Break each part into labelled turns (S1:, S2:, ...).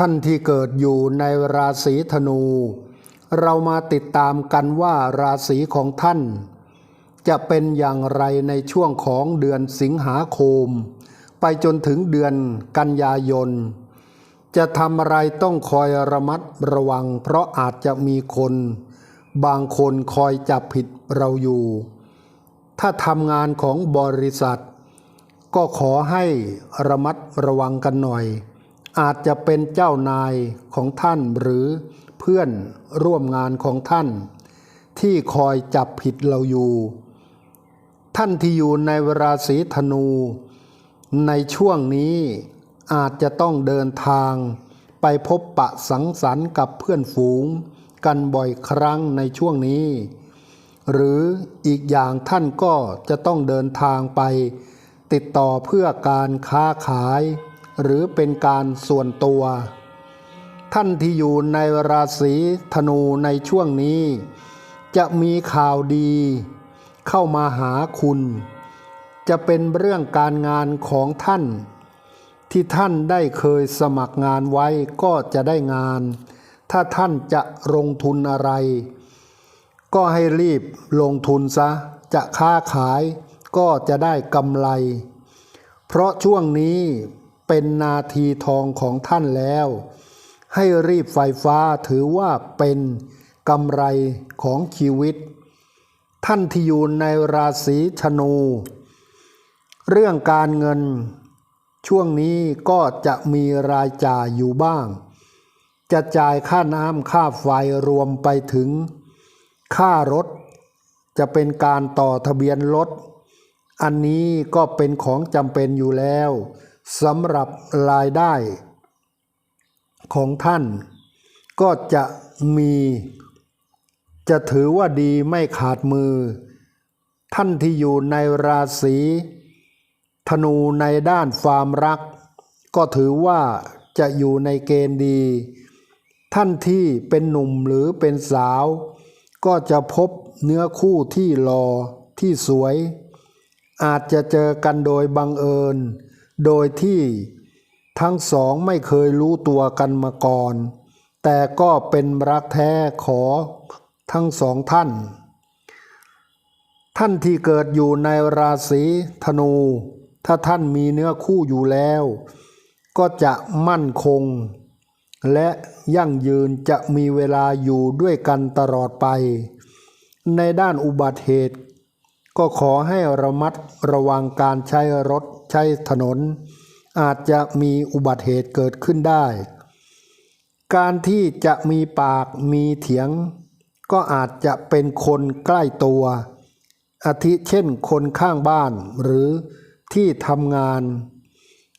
S1: ท่านที่เกิดอยู่ในราศีธนู เรามาติดตามกันว่าราศีของท่าน จะเป็นอย่างไรในช่วงของเดือนสิงหาคม ไปจนถึงเดือนกันยายน จะทำอะไรต้องคอยระมัดระวัง เพราะอาจจะมีคน บางคนคอยจับผิดเราอยู่ ถ้าทำงานของบริษัท ก็ขอให้ระมัดระวังกันหน่อย อาจจะเป็นเจ้านายของท่านหรือเพื่อนร่วมงานของท่าน ที่คอยจับผิดเราอยู่ ท่านที่อยู่ในราศีธนู ในช่วงนี้อาจจะต้องเดินทางไปพบปะสังสรรค์กับเพื่อนฝูง กันบ่อยครั้งในช่วงนี้ หรืออีกอย่างท่านก็จะต้องเดินทางไป ติดต่อเพื่อการค้าขาย หรือเป็นการส่วนตัว ท่านที่อยู่ในราศีธนูในช่วงนี้ จะมีข่าวดี เข้ามาหาคุณ จะเป็นเรื่องการงานของท่าน ที่ท่านได้เคยสมัครงานไว้ก็จะได้งาน ถ้าท่านจะลงทุนอะไร ก็ให้รีบลงทุนซะ จะค้าขายก็จะได้กำไร เพราะช่วงนี้ เป็นนาทีทองของท่านแล้ว ให้รีบไฟฟ้าถือว่าเป็นกำไรของชีวิต ท่านที่อยู่ในราศีธนู เรื่องการเงิน ช่วงนี้ก็จะมีรายจ่ายอยู่บ้าง จะจ่ายค่าน้ำค่าไฟรวมไปถึง ค่ารถ จะเป็นการต่อทะเบียนรถอันนี้ก็เป็นของจำเป็นอยู่แล้ว สำหรับรายได้ของท่าน ก็จะมี จะถือว่าดีไม่ขาดมือ ท่านที่อยู่ในราศีธนูในด้านความรัก ก็ถือว่าจะอยู่ในเกณฑ์ดี ท่านที่เป็นหนุ่มหรือเป็นสาว ก็จะพบเนื้อคู่ที่รอที่สวย อาจจะเจอกันโดยบังเอิญ โดยที่ทั้งสองไม่เคยรู้ตัวกันมาก่อน แต่ก็เป็นรักแท้ขอทั้งสองท่าน ท่านที่เกิดอยู่ในราศีธนู ถ้าท่านมีเนื้อคู่อยู่แล้ว ก็จะมั่นคง และยั่งยืนจะมีเวลาอยู่ด้วยกันตลอดไป ในด้านอุบัติเหตุ ก็ขอให้ระมัดระวังการใช้รถ ใช้ถนน อาจจะมีอุบัติเหตุเกิดขึ้นได้ การที่จะมีปากมีเถียง ก็อาจจะเป็นคนใกล้ตัวอาทิเช่นคนข้างบ้านหรือที่ทำงาน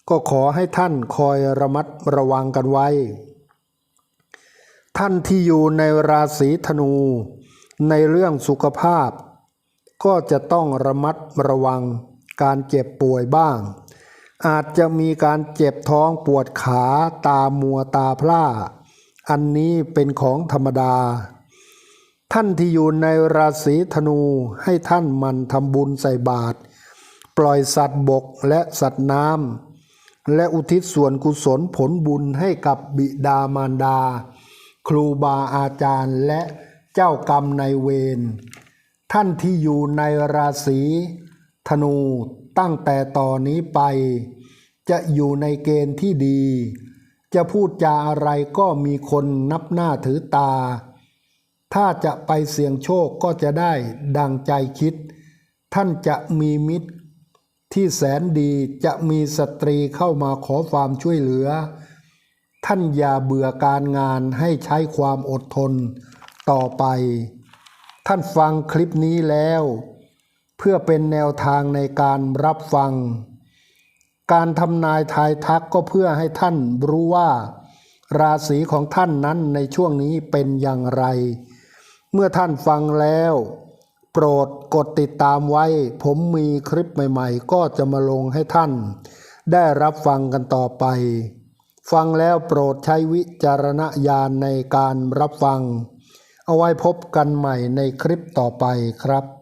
S1: ก็ขอให้ท่านคอยระมัดระวังกันไว้ ท่านที่อยู่ในราศีธนู ในเรื่องสุขภาพ ก็จะต้องระมัดระวัง การเจ็บป่วยบ้าง อาจจะมีการเจ็บท้องปวดขาตามัวตาพร่า อันนี้เป็นของธรรมดา ท่านที่อยู่ในราศีธนูให้ท่านมันทำบุญใส่บาตรปล่อยสัตว์บกและสัตว์น้ำและอุทิศส่วนกุศลผลบุญให้กับบิดามารดา ครูบาอาจารย์และเจ้ากรรมในายเวรท่านที่อยู่ในราศี ธนูตั้งแต่ต่อนนี้ไป จะอยู่ในเกณฑ์ที่ดี จะพูดจาอะไรก็มีคนนับหน้าถือตา ถ้าจะไปเสี่ยงโชคก็จะได้ดังใจคิด ท่านจะมีมิตรที่แสนดีจะมีสตรีเข้ามาขอความช่วยเหลือ ท่านอย่าเบื่อการงานให้ใช้ความอดทนต่อไป ท่านฟังคลิปนี้แล้ว เพื่อเป็นแนวทางในการรับฟัง การทำนายทายทักก็เพื่อให้ท่านรู้ว่า ราศีของท่านนั้นในช่วงนี้เป็นอย่างไร เมื่อท่านฟังแล้ว โปรดกดติดตามไว้ ผมมีคลิปใหม่ๆ ก็จะมาลงให้ท่าน ได้รับฟังกันต่อไป ฟังแล้วโปรดใช้วิจารณญาณในการรับฟัง เอาไว้พบกันใหม่ในคลิปต่อไปครับ